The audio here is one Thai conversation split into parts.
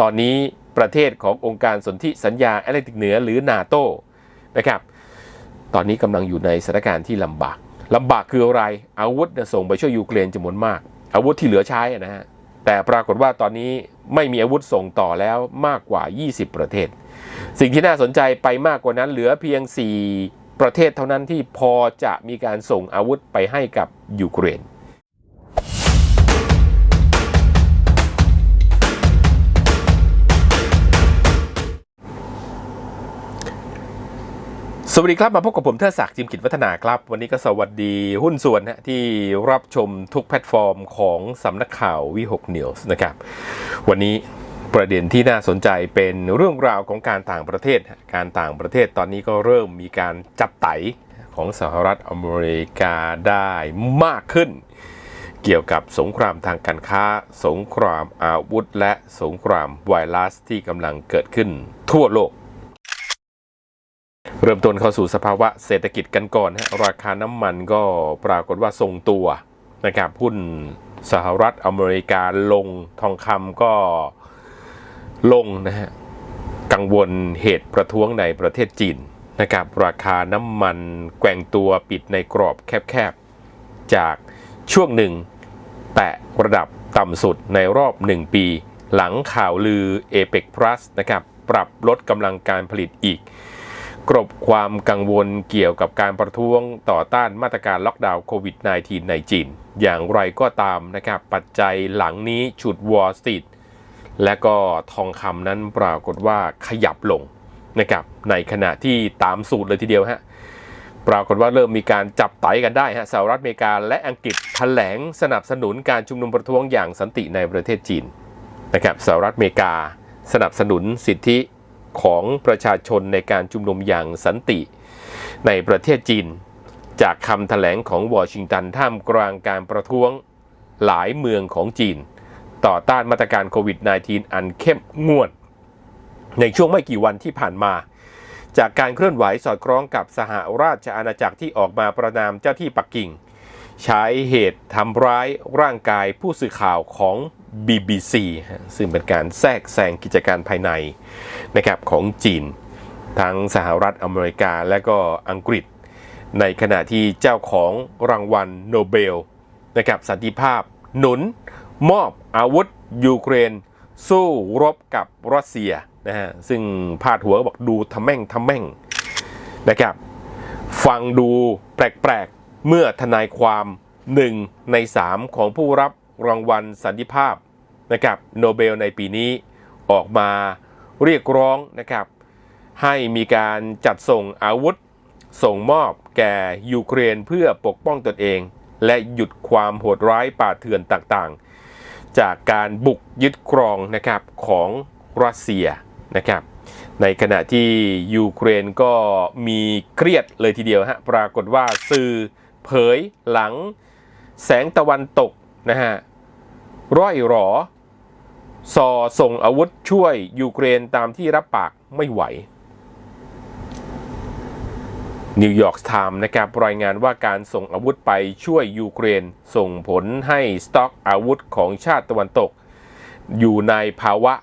ตอนนี้ประเทศขององค์การสนธิสัญญาแอตแลนติกเหนือหรือนาโตนะครับ ตอนนี้กำลังอยู่ในสถานการณ์ที่ลำบากลำบากคืออะไรอาวุธส่งไปช่วยยูเครนจำนวนมาก อาวุธที่เหลือใช้นะฮะแต่ปรากฏว่าตอนนี้ไม่มีอาวุธส่งต่อแล้วมากกว่า 20 ประเทศ สิ่งที่น่าสนใจไปมากกว่านั้นเหลือเพียง 4 ประเทศเท่านั้นที่พอจะมีการส่งอาวุธไปให้กับยูเครน สวัสดีครับ มาพบกับผมเทิดศักดิ์จิมกิจวัฒนาครับ วันนี้ก็สวัสดีหุ้นส่วนนะที่รับชมทุกแพลตฟอร์มของสำนักข่าววิหกนิวส์นะครับ วันนี้ประเด็นที่น่าสนใจเป็นเรื่องราวของการต่างประเทศ การต่างประเทศตอนนี้ก็เริ่มมีการจับไตของสหรัฐอเมริกาได้มากขึ้น เกี่ยวกับสงครามทางการค้า สงครามอาวุธ และสงครามไวรัสที่กำลังเกิดขึ้นทั่วโลก เริ่มต้นเข้าสู่สภาวะเศรษฐกิจกันก่อนฮะราคาน้ำมันก็ปรากฏว่าทรงตัวนะครับหุ้นสหรัฐอเมริกาลงทองคำก็ลงนะฮะกังวลเหตุประท้วงในประเทศจีนนะครับราคาน้ำมันแกว่งตัวปิดในกรอบแคบๆ จากช่วงหนึ่ง แตะระดับต่ำสุดในรอบ 1 ปี หลังข่าวลือ APEC Plus นะครับปรับลดกำลังการผลิตอีก กรบความกังวลเกี่ยวกับการประท้วงต่อต้านมาตรการล็อกดาวน์โควิด -19 ในจีน อย่างไรก็ตามนะครับ ปัจจัยหลังนี้ฉุดวอลสตรีทและก็ทองคำนั้นปรากฏว่าขยับลงนะครับในขณะที่ตามสูตรเลยทีเดียวฮะปรากฏว่าเริ่มมีการจับไตกันได้ฮะสหรัฐอเมริกาและอังกฤษแถลงสนับสนุนการชุมนุมประท้วงอย่างสันติในประเทศจีนนะครับสหรัฐอเมริกาสนับสนุนสิทธิ ของประชาชนในการชุมนุมอย่างสันติ ในประเทศจีน จากคำแถลงของวอชิงตันท่ามกลางการประท้วงหลายเมืองของจีน ต่อต้านมาตรการโควิด -19 อันเข้มงวด ในช่วงไม่กี่วันที่ผ่านมา จากการเคลื่อนไหวสอดคล้องกับสหราชอาณาจักรที่ออกมาประนามเจ้าที่ปักกิ่ง ใช้เหตุทำร้ายร่างกายผู้สื่อข่าวของ BBC ซึ่งเป็นการแทรกแซงกิจการภายในนะครับของจีน ทั้งสหรัฐอเมริกาและก็อังกฤษ ในขณะที่เจ้าของรางวัลโนเบลนะครับสันติภาพหนุน มอบอาวุธยูเครน สู้รบกับรัสเซียนะฮะซึ่งพาดหัวบอกดูทำแม่งทำแม่งนะครับฟังดูแปลก เมื่อทนายความหนึ่งในสามของผู้รับรางวัลสันติภาพนะครับโนเบลในปีนี้ออกมาเรียกร้องนะครับให้มีการจัดส่งอาวุธ ส่งมอบแก่ยูเครนเพื่อปกป้องตนเอง และหยุดความโหดร้ายป่าเถื่อนต่างๆ จากการบุกยึดครองนะครับของรัสเซียนะครับในขณะที่ยูเครนก็มีเครียดเลยทีเดียวฮะปรากฏว่าสื่อ เผยหลัง แสงตะวันตกนะฮะร่อยหรอซอส่งอาวุธช่วยยูเครนตามที่รับปากไม่ไหวนิวยอร์กไทม์นะครับรายงานว่าการส่งอาวุธไปช่วยยูเครน ส่งผลให้สต็อกอาวุธของชาติตะวันตก อยู่ในภาวะ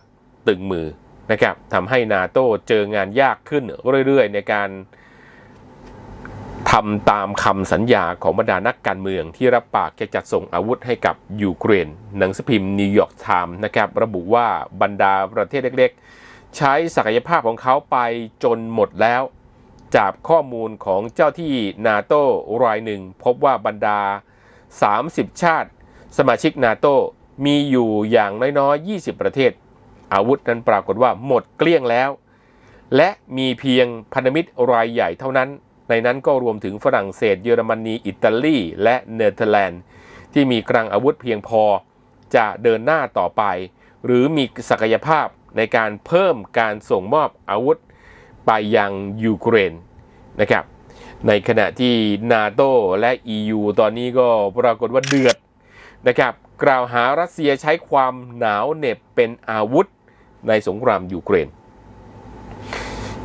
ตึงมือนะครับทำให้นาโตเจองานยากขึ้นเรื่อยๆ ในการ ทำตามคำสัญญาของบรรดานักการเมืองที่รับปากจะจัดส่งอาวุธให้กับยูเครน หนังสือพิมพ์นิวยอร์กไทม์นะครับระบุว่าบรรดาประเทศเล็กๆ ใช้ศักยภาพของเขาไปจนหมดแล้ว จากข้อมูลของเจ้าที่นาโต้รายหนึ่ง พบว่าบรรดา 30 ชาติ สมาชิกนาโตมีอยู่อย่างน้อยๆ 20 ประเทศ อาวุธนั้นปรากฏว่าหมดเกลี้ยงแล้ว และมีเพียงพันธมิตรรายใหญ่เท่านั้น ในนั้นก็รวมถึงฝรั่งเศส เยอรมนี อิตาลี และเนเธอร์แลนด์ ที่มีกลางอาวุธเพียงพอจะเดินหน้าต่อไป หรือมีศักยภาพในการเพิ่มการส่งมอบอาวุธไปยังยูเครนนะครับ ในขณะที่นาโตและ EU ตอนนี้ก็ปรากฏว่าเดือดนะครับกล่าวหารัสเซียใช้ความหนาวเหน็บเป็นอาวุธในสงครามยูเครน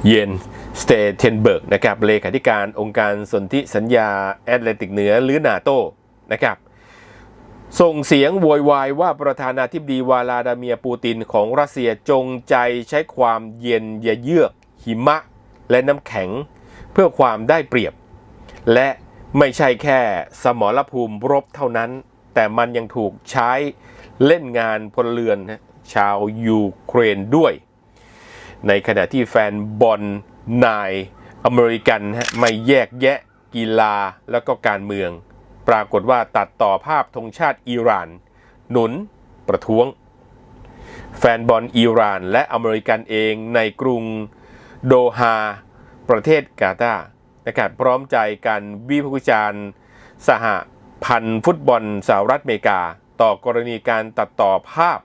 เย็น สเตเทนเบิร์กนะครับเลขาธิการองค์การสนธิสัญญาแอตแลนติกเหนือหรือนาโตนะครับส่งเสียงโวยวายว่าประธานาธิบดีวลาดาเมียปูตินของรัสเซียจงใจใช้ความเย็นเยือก หิมะ และน้ำแข็ง เพื่อความได้เปรียบ และไม่ใช่แค่สมรภูมิรบเท่านั้น แต่มันยังถูกใช้เล่นงานพลเรือนชาวยูเครนด้วย ในขณะที่แฟนบอล นายอเมริกันฮะไม่แยกแยะกีฬาแล้วก็การเมือง ปรากฏว่าตัดต่อภาพธงชาติอิหร่าน หนุนประท้วง แฟนบอลอิหร่านและอเมริกันเองในกรุงโดฮา ประเทศกาตาร์นะครับพร้อมใจกันวิพากษ์วิจารณ์สหพันธ์ฟุตบอลสหรัฐอเมริกา ต่อกรณีการตัดต่อภาพ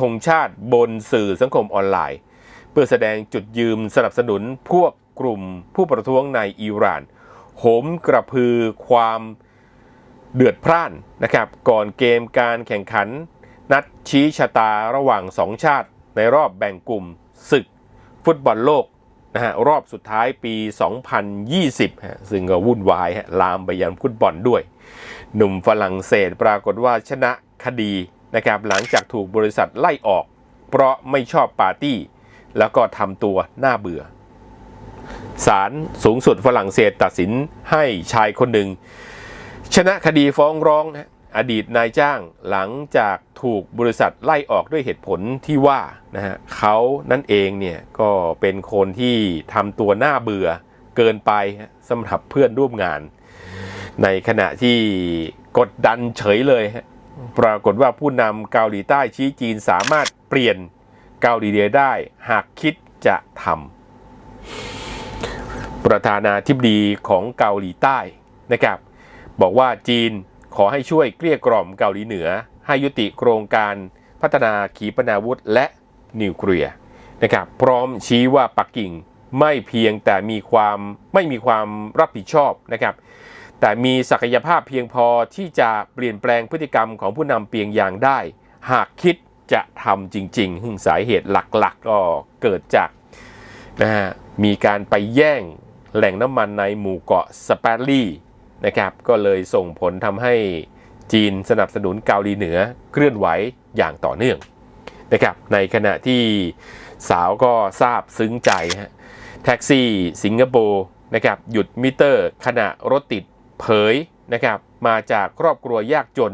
ธงชาติบนสื่อสังคมออนไลน์ พื่อแสดงจุดยืมสนับสนุนพวกกลุ่มผู้ประท้วงในอิหร่านโหมกระพือความเดือดพร่านนะครับก่อนเกมการแข่งขัน นัดชี้ชะตาระหว่างสองชาติในรอบแบ่งกลุ่มศึกฟุตบอลโลกนะฮะรอบสุดท้ายปี 2020ฮะซึ่งก็วุ่นวายฮะลามไปยังฟุตบอลด้วย หนุ่มฝรั่งเศสปรากฏว่าชนะคดีนะครับหลังจากถูกบริษัทไล่ออก เพราะไม่ชอบปาร์ตี้ แล้วก็ทำตัวน่าเบื่อศาลสูงสุดฝรั่งเศสตัดสินให้ชายคนหนึ่ง ชนะคดีฟ้องร้องนะอดีตนายจ้างหลังจากถูกบริษัทไล่ออกด้วยเหตุผลที่ว่านะฮะเขานั่นเองเนี่ยก็เป็นคนที่ทำตัวน่าเบื่อเกินไปสำหรับเพื่อนร่วมงาน ในขณะที่กดดันเฉยเลยฮะปรากฏว่าผู้นำเกาหลีใต้ชี้จีนสามารถเปลี่ยน เกาหลีเหนือได้ หากคิดจะทำประธานาธิบดีของเกาหลีใต้นะครับ บอกว่าจีนขอให้ช่วยเกลี้ยกล่อมเกาหลีเหนือ ให้ยุติโครงการพัฒนาขีปนาวุธและนิวเคลียร์นะครับพร้อมชี้ว่าปักกิ่งไม่เพียงแต่มีความไม่มีความรับผิดชอบนะครับ แต่มีศักยภาพเพียงพอที่จะเปลี่ยนแปลงพฤติกรรมของผู้นำเปียงยางได้ หากคิด จะทำจริงๆซึ่งสาเหตุหลักๆก็เกิดจากนะฮะมีการไปแย่งแหล่งน้ำมันในหมู่เกาะสเปรลี่นะครับ ก็เลยส่งผลทำให้จีนสนับสนุนเกาหลีเหนือเคลื่อนไหวอย่างต่อเนื่องนะครับ ในขณะที่สาวก็ทราบซึ้งใจฮะแท็กซี่สิงคโปร์นะครับหยุดมิเตอร์ ขณะรถติดเผยนะครับ มาจากครอบครัวยากจน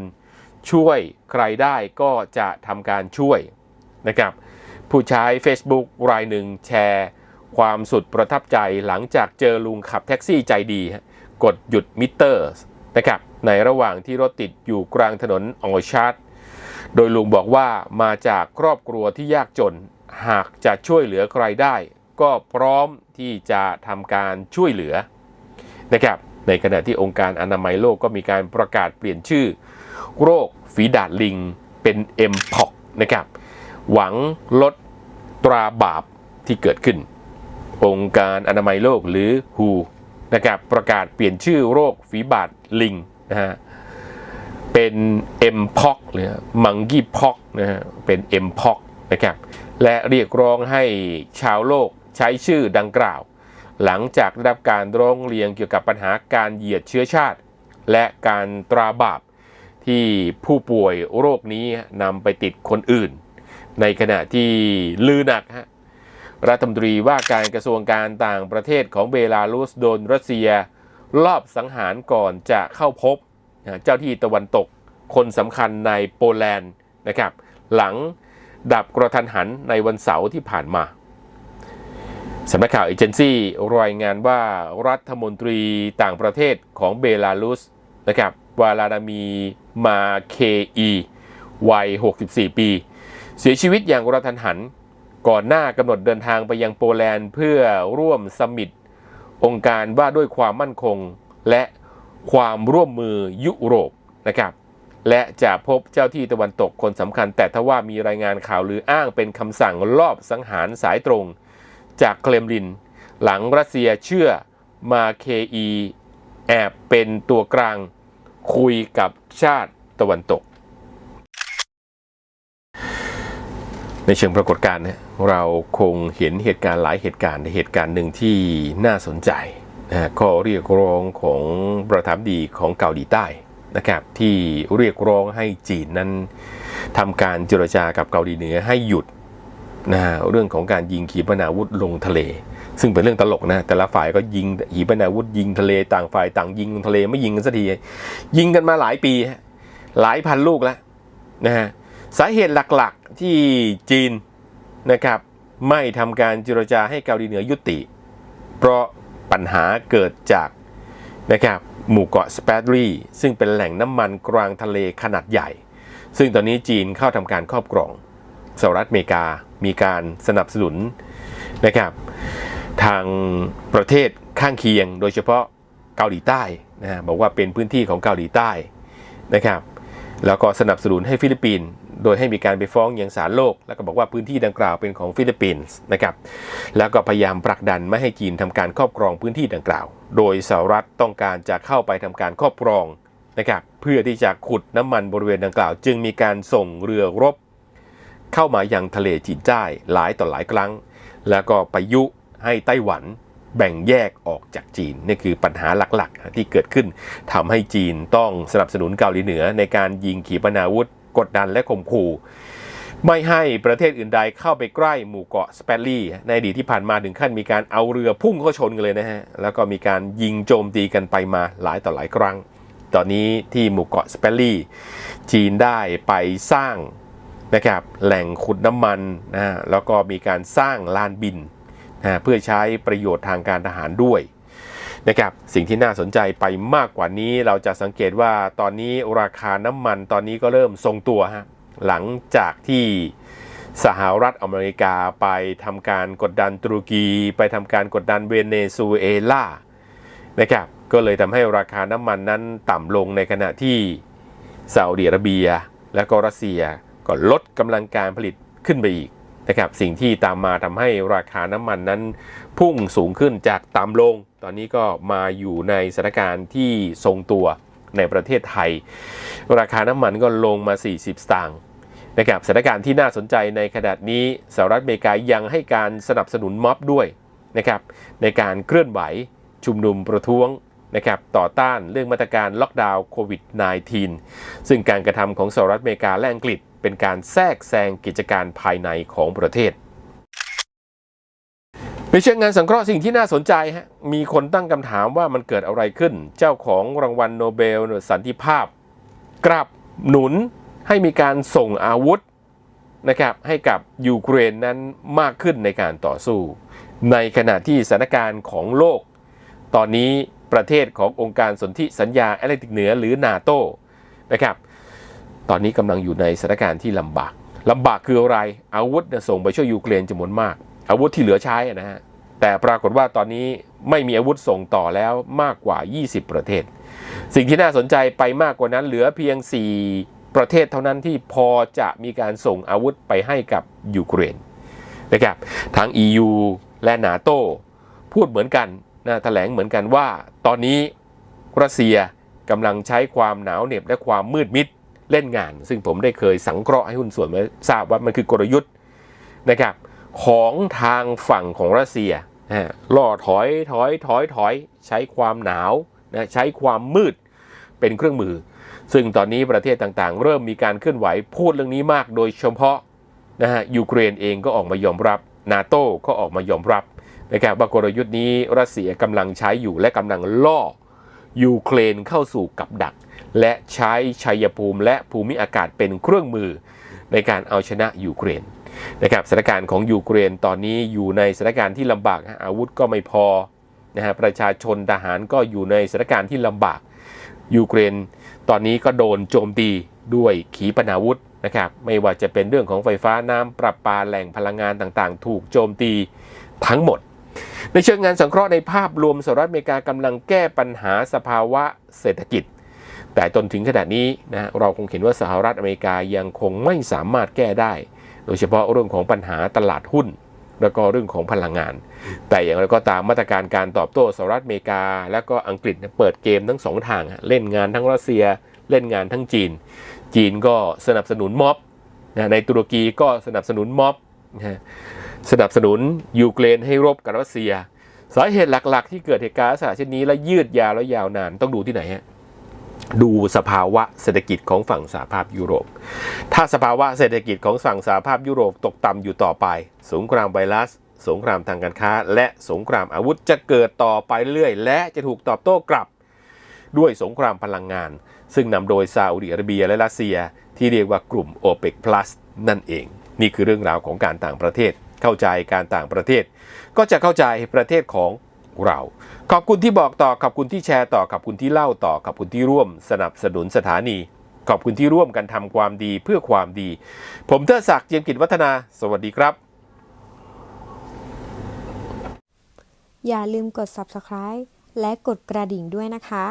ช่วยใครได้ก็จะทำการช่วยนะครับ ผู้ใช้ Facebook รายหนึ่งแชร์ ความสุดประทับใจหลังจากเจอลุงขับแท็กซี่ใจดี กดหยุดมิเตอร์นะครับในระหว่างที่รถติดอยู่กลางถนนออชาร์ดโดยลุงบอกว่ามาจากครอบครัวที่ยากจน หากจะช่วยเหลือใครได้ ก็พร้อมที่จะทำการช่วยเหลือนะครับในขณะที่องค์การอนามัยโลกก็มีการประกาศเปลี่ยนชื่อ โรคฝีดาดลิงเป็น m p o x นะครับหวังลดตราบาปที่เกิดขึ้น องค์การอนามัยโลกหรือ WHO นะครับประกาศเปลี่ยนชื่อโรคฝีบาดลิงนะฮะเป็น m p o x หรือ monkey pox นะฮะเป็น m p o x นะครับและเรียกร้องให้ชาวโลกใช้ชื่อดังกล่าว หลังจากได้รับการร้องเรียนเกี่ยวกับปัญหาการเหยียดเชื้อชาติ และการตราบาป ที่ผู้ป่วยโรคนี้นำไปติดคนอื่น ในขณะที่ลือหนักฮะรัฐมนตรีว่าการกระทรวงการต่างประเทศของเบลารุสโดนรัสเซีย ลอบสังหารก่อนจะเข้าพบเจ้าที่ตะวันตกคนสำคัญในโปแลนด์นะครับ หลังดับกระทันหันในวันเสาร์ที่ผ่านมาสำนักข่าวเอเจนซี่รายงานว่ารัฐมนตรีต่างประเทศของเบลารุสนะครับวาลาดามี มาเคอีวัย 64 ปี เสียชีวิตอย่างกระทันหัน ก่อนหน้ากำหนดเดินทางไปยังโปแลนด์เพื่อร่วมสมิตองค์การว่าด้วยความมั่นคงและความร่วมมือยุโรปนะครับ และจะพบเจ้าที่ตะวันตกคนสำคัญ แต่ทว่ามีรายงานข่าวหรืออ้างเป็นคำสั่งลอบสังหารสายตรง จากเครมลิน หลังรัสเซียเชื่อมาเคอีแอบเป็นตัวกลาง คุยกับชาติตะวันตก ในเชิงปรากฏการณ์เราคงเห็นเหตุการณ์หลายเหตุการณ์ในเหตุการณ์หนึ่งที่น่าสนใจนะข้อเรียกร้องของประธานาธิบดีของเกาหลีใต้นะครับที่เรียกร้องให้จีนนั้นทำการเจรจากับเกาหลีเหนือให้หยุดนะฮะเรื่องของการยิงขีปนาวุธลงทะเล ซึ่งเป็นเรื่องตลกนะ แต่ละฝ่ายก็ยิงขีปนาวุธยิงทะเลต่างฝ่ายต่างยิงทะเลไม่ยิงกันสักทียิงกันมาหลายปี หลายพันลูกแล้วนะฮะสาเหตุหลักๆที่จีนนะครับ ไม่ทำการเจรจาให้เกาหลีเหนือยุติ เพราะปัญหาเกิดจากนะครับหมู่เกาะสเปดรีซึ่งเป็นแหล่งน้ำมันกลางทะเลขนาดใหญ่ ซึ่งตอนนี้จีนเข้าทำการครอบครองสหรัฐอเมริกามีการสนับสนุนนะครับ ทางประเทศข้างเคียง โดยเฉพาะเกาหลีใต้นะฮะบอกว่าเป็นพื้นที่ของเกาหลีใต้นะครับ แล้วก็สนับสนุนให้ฟิลิปปินส์โดยให้มีการไปฟ้องยังศาลโลก แล้วก็บอกว่าพื้นที่ดังกล่าวเป็นของฟิลิปปินส์นะครับแล้วก็พยายามผลักดันไม่ให้จีนทำการครอบครองพื้นที่ดังกล่าว โดยสหรัฐต้องการจะเข้าไปทำการครอบครองนะครับเพื่อที่จะขุดน้ำมันบริเวณดังกล่าว จึงมีการส่งเรือรบ เข้ามายังทะเลจีนใต้หลายต่อหลายครั้ง แล้วก็ไปยุ ให้ไต้หวันแบ่งแยกออกจากจีน นี่คือปัญหาหลักๆ ที่เกิดขึ้นทำให้จีนต้องสนับสนุนเกาหลีเหนือในการยิงขีปนาวุธ กดดันและข่มขู่ไม่ให้ประเทศอื่นใดเข้าไปใกล้หมู่เกาะสเปรลี่ในอดีตที่ผ่านมาถึงขั้นมีการเอาเรือพุ่งเข้าชนกันเลยนะฮะ แล้วก็มีการยิงโจมตีกันไปมาหลายต่อหลายครั้ง ตอนนี้ที่หมู่เกาะสเปรลี่จีนได้ไปสร้างนะครับแหล่งขุดน้ำมันนะฮะแล้วก็มีการสร้างลานบิน นะเพื่อใช้ประโยชน์ทางการทหารด้วยนะครับสิ่งที่น่าสนใจไปมากกว่านี้เราจะสังเกตว่าตอนนี้ราคาน้ำมันตอนนี้ก็เริ่มทรงตัวฮะหลังจากที่สหรัฐอเมริกาไปทำการกดดันตุรกี ไปทำการกดดันเวเนซุเอลานะครับก็เลยทำให้ราคาน้ำมันนั้นต่ำลงในขณะที่ซาอุดิอาระเบีย และก็รัสเซียก็ลดกำลังการผลิตขึ้นไปอีก นะครับสิ่งที่ตามมาทำให้ราคาน้ำมันนั้น พุ่งสูงขึ้นจากต่ำลง ตอนนี้ก็มาอยู่ในสถานการณ์ที่ทรงตัวในประเทศไทย ราคาน้ำมันก็ลงมา 40 สตางค์นะครับสถานการณ์ที่น่าสนใจในขณะนี้สหรัฐอเมริกายังให้การสนับสนุนม็อบด้วยนะครับในการเคลื่อนไหวชุมนุมประท้วง นะครับต่อต้านเรื่องมาตรการล็อกดาวน์โควิด -19 ซึ่งการกระทำของสหรัฐอเมริกาและอังกฤษ เป็นการแทรกแซงกิจการภายในของประเทศในเชิงงานสังเคราะห์สิ่งที่น่าสนใจฮะมีคนตั้งคำถามว่ามันเกิดอะไรขึ้น เจ้าของรางวัลโนเบลสันติภาพ กลับหนุนให้มีการส่งอาวุธนะครับให้กับยูเครนนั้นมากขึ้นในการต่อสู้ ในขณะที่สถานการณ์ของโลก ตอนนี้ ประเทศขององค์การสนธิสัญญาแอตแลนติกเหนือหรือนาโตนะครับตอนนี้กำลังอยู่ในสถานการณ์ที่ลำบากลำบากคืออะไรอาวุธส่งไปช่วยยูเครนจำนวนมาก อาวุธที่เหลือใช้นะฮะแต่ปรากฏว่าตอนนี้ไม่มีอาวุธส่งต่อแล้วมากกว่า 20 ประเทศ สิ่งที่น่าสนใจไปมากกว่านั้นเหลือเพียง 4 ประเทศเท่านั้นที่พอจะมีการส่งอาวุธไปให้กับยูเครนนะครับทั้ง EU และนาโตพูดเหมือนกัน นะแถลงเหมือนกันว่า ตอนนี้รัสเซียกำลังใช้ความหนาวเหน็บและความมืดมิดเล่นงาน ซึ่งผมได้เคยสังเคราะห์ให้หุ้นส่วนมาทราบว่ามันคือกลยุทธ์นะครับของทางฝั่งของรัสเซียล่อถอยถอยถอยถอย ใช้ความหนาวนะใช้ความมืดเป็นเครื่องมือ ซึ่งตอนนี้ประเทศต่างๆ เริ่มมีการเคลื่อนไหวพูดเรื่องนี้มาก โดยเฉพาะนะฮะยูเครนเองก็ออกมายอมรับ นาโต้ก็ออกมายอมรับ นะครับว่ากลยุทธ์นี้รัสเซียกำลังใช้อยู่และกำลังล่อยูเครนเข้าสู่กับดัก และใช้ชัยภูมิและภูมิอากาศเป็นเครื่องมือในการเอาชนะยูเครนนะครับสถานการณ์ของยูเครนตอนนี้อยู่ในสถานการณ์ที่ลำบากอาวุธก็ไม่พอนะฮะประชาชนทหารก็อยู่ในสถานการณ์ที่ลำบากยูเครนตอนนี้ก็โดนโจมตีด้วยขีปนาวุธนะครับไม่ว่าจะเป็นเรื่องของไฟฟ้าน้ำประปาแหล่งพลังงานต่างๆ ถูกโจมตีทั้งหมด ในเชิงงานสังเคราะห์ในภาพรวมสหรัฐอเมริกากำลังแก้ปัญหาสภาวะเศรษฐกิจ แต่จนถึงขณะนี้นะเราคงเห็นว่าสหรัฐอเมริกายังคงไม่สามารถแก้ได้ โดยเฉพาะเรื่องของปัญหาตลาดหุ้น แล้วก็เรื่องของพลังงาน แต่อย่างไรก็ตามมาตรการการตอบโต้สหรัฐอเมริกา และก็อังกฤษเปิดเกมทั้งสองทาง เล่นงานทั้งรัสเซีย เล่นงานทั้งจีน จีนก็สนับสนุนม็อบในตุรกีก็สนับสนุนม็อบ สนับสนุนยูเครนให้รบกับรัสเซีย สาเหตุหลักๆ ที่เกิดเหตุการณ์ลักษณะเช่นนี้และยืดยาวและยาวนานต้องดูที่ไหนฮะดูสภาวะเศรษฐกิจของฝั่งสหภาพยุโรป ถ้าสภาวะเศรษฐกิจของฝั่งสหภาพยุโรปตกต่ำอยู่ต่อไป สงครามไวรัส สงครามทางการค้า และสงครามอาวุธจะเกิดต่อไปเรื่อยและจะถูกตอบโต้กลับ ด้วยสงครามพลังงาน ซึ่งนำโดยซาอุดิอาระเบียและรัสเซีย ที่เรียกว่ากลุ่ม OPEC Plus นั่นเอง นี่คือเรื่องราวของการต่างประเทศ เข้าใจการต่างประเทศ ก็จะเข้าใจประเทศของเรา ขอบคุณที่บอกต่อ ขอบคุณที่แชร์ต่อ ขอบคุณที่เล่าต่อ ขอบคุณที่ร่วมสนับสนุนสถานี ขอบคุณที่ร่วมกันทำความดีเพื่อความดี ผมเทอศักดิ์เจียมกิจวัฒนา สวัสดีครับ อย่าลืมกด subscribe และกดกระดิ่งด้วยนะคะ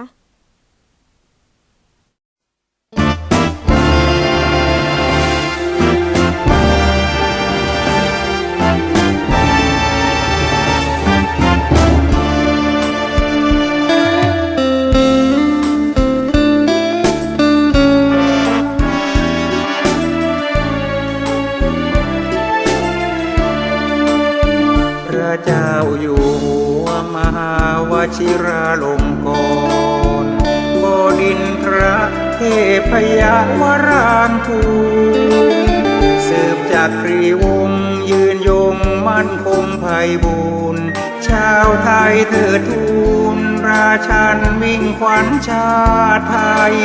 ระเจ้าอยู่หัวมหาวชิราลงกรณ์บดินทระเทพยวรางคูสืบจากครีวงศยืนยงมั่นคงไพบูรณ์ชาวไทยเถิดทูลราชันมิ่งขวัญชาติไทย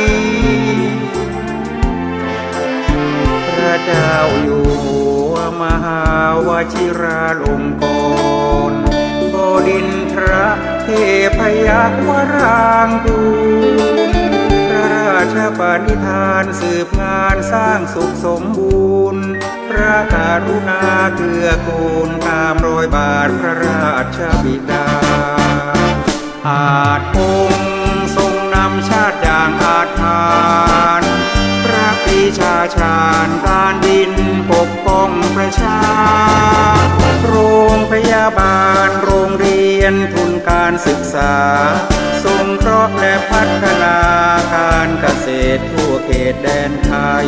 พระเจ้าอยู่ มหาวชิราลงกรณ์บดินทระเทพยวรางกูลพระราชปณิธานสืบงานสร้างสุขสมบูรณ์ พระการุณาเกื้อกูลตามรอยบาทพระราชบิดา อาจพงทรงนำชาติอย่างอาจทาน พระปีชาชาญการดิน ชา โรงพยาบาล โรงเรียนทุนการศึกษา สงเคราะห์และพัฒนาการเกษตรทั่วเขตแดนไทย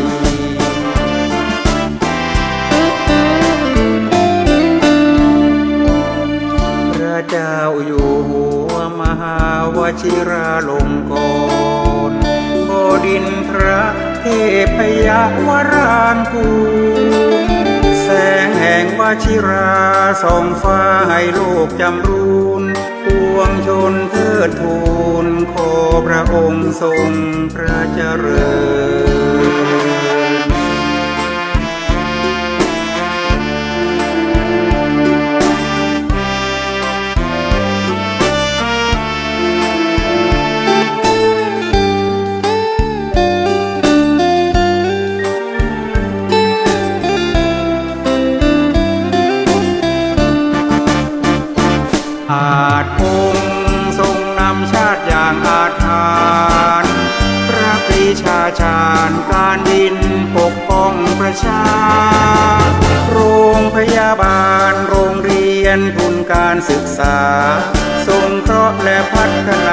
พระเจ้าอยู่หัวมหาวชิราลงกรณ์บดินทระเทพยวรางกูล แห่งวชิราส่องฟ้าให้โลกจำรูนปวงชนเทิดทูนขอพระองค์ทรงพระเจริญ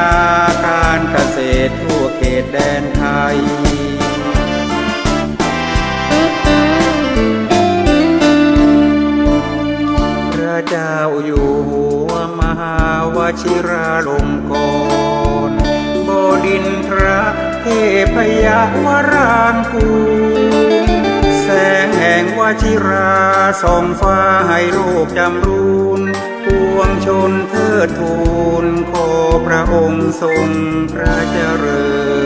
าการเกษตรทั่วเขตแดนไทยพระเจ้าอยู่หัวมหาวชิราลงกรณบดินทระเทพยวรางกูลแสงแห่งวชิราส่องฟ้าให้โลกจำรูนป วงชนเทิดทูนขอพระองค์ทรงพระเจริญ